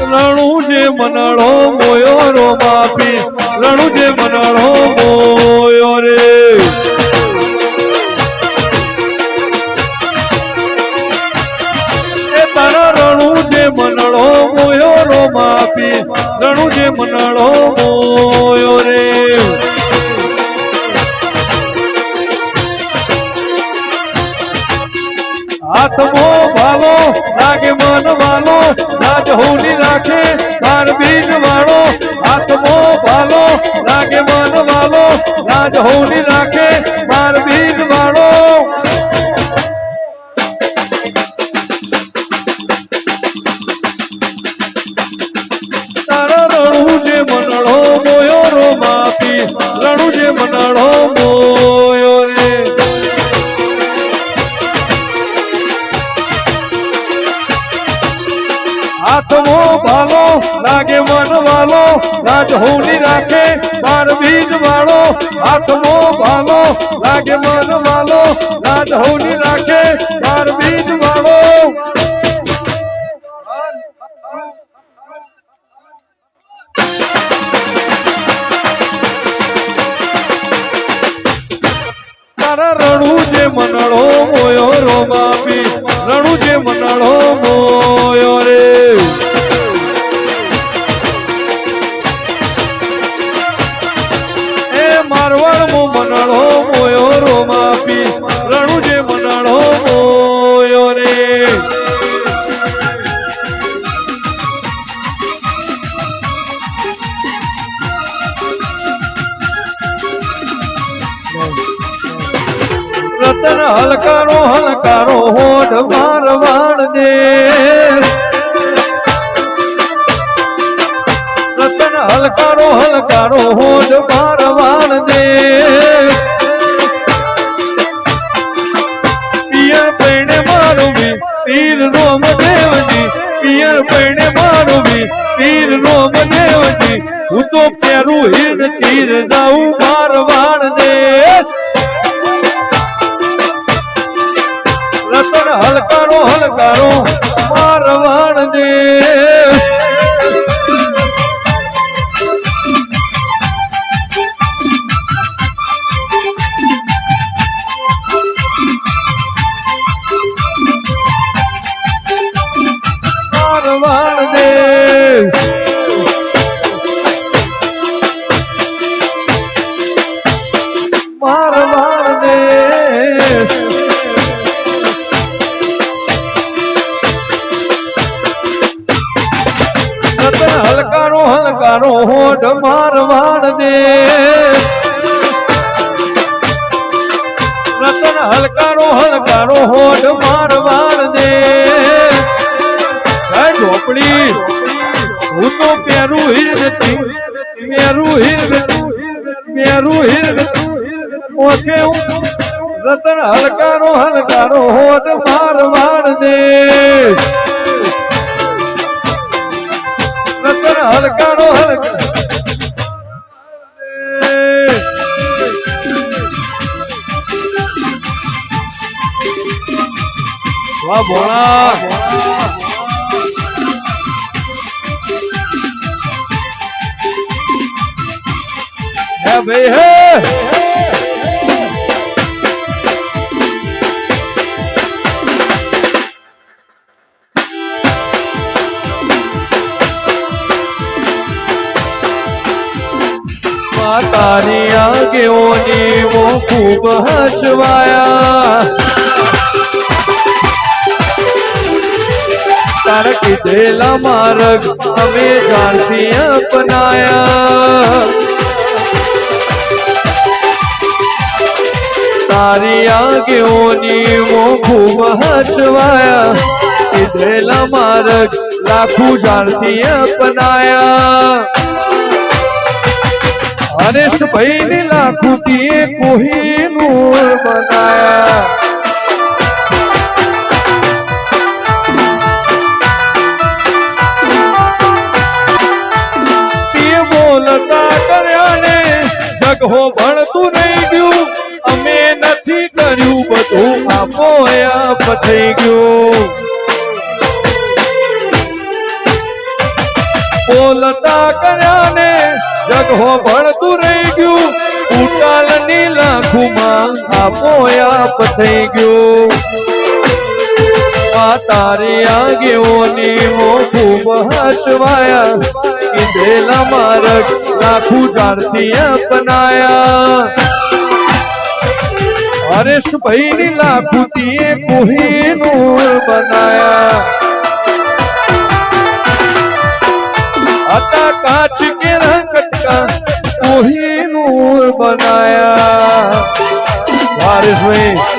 રણુ જે મનળો મોયો રો બાપી રણુ જે મનળો મોયો રે. રણુ જે મનળો મોયો રો માપી રણુ જે મનળો મોયો રે. હાથમો ભાલો લાગે મન રાજ હોની રાખે તાર બીજ વાળો આત્મો ભાલો લાગે મન વાલો રાજ હોની રાખે તાર બીજ વાળો. તારા રણુ જે મનળો, મોયો રો માપી રણુ જે મનળો લાગે મન વાલો રાજ હોની રાખે બાર બીજ વાળો, હાથમો ભાલો, લાગે મન વાલો રાજ હોની રાખે બાર બીજ વાળો. તારા રણું જે મનડો મોયો રો રતન હલકારો હલકારો હોઠ મારવાડ દે રતન હલકારો હલકારો હોઠ મારવાડ દે પિયર પૈણે બી પીર રોમ દેવજી. પિયર પૈણે બી પીર રોમ દેવજી. હું તો પેરું હિર ચીર જાઉં હલકારો હલકારો હોઠ મારવાડ દે રતન હલકારો હલકારો હોઠ મારવાડ દે ઝોપડી હું તો પેરું હિર નથી મેરું હિર મેરું હિર ઓકે રતન હલકારો હલકારો હોઠ મારવાડ દે રતન હલકારો હલકારો વાહ ભોળા. ભાઈ હે. માતાની આગેઓની મો ખૂબ હસવાયા તારા કીધેલા માર્ગ અમે જાણથી અપનાયા તારી આગેઓની મો ખૂબ હસવાયા કીધેલા માર્ગ લાખું જાણથી અપનાયા હરેશભાઈ ની લાખું તીએ કોહિનૂર બનાયા તે બોલતા કર્યા ને જગહો ભણતું નહીં ગયું અમે નથી કર્યું બધું આપો આપ થઈ ગયું બોલતા કર્યા ને જગ હો ભળતું રહી ગયું ઉટાલની લાખુમાં આપો આપ થઈ ગયું આ તારી આગેઓની મો ખૂબ હસવાયા કીધેલા માર્ગ લાખું જાણથી અપનાયા હરેશભાઈ ની લાખુતીએ કોહિનૂર બનાયા आता कांच के रंग का वही नूर बनाया। बारिश में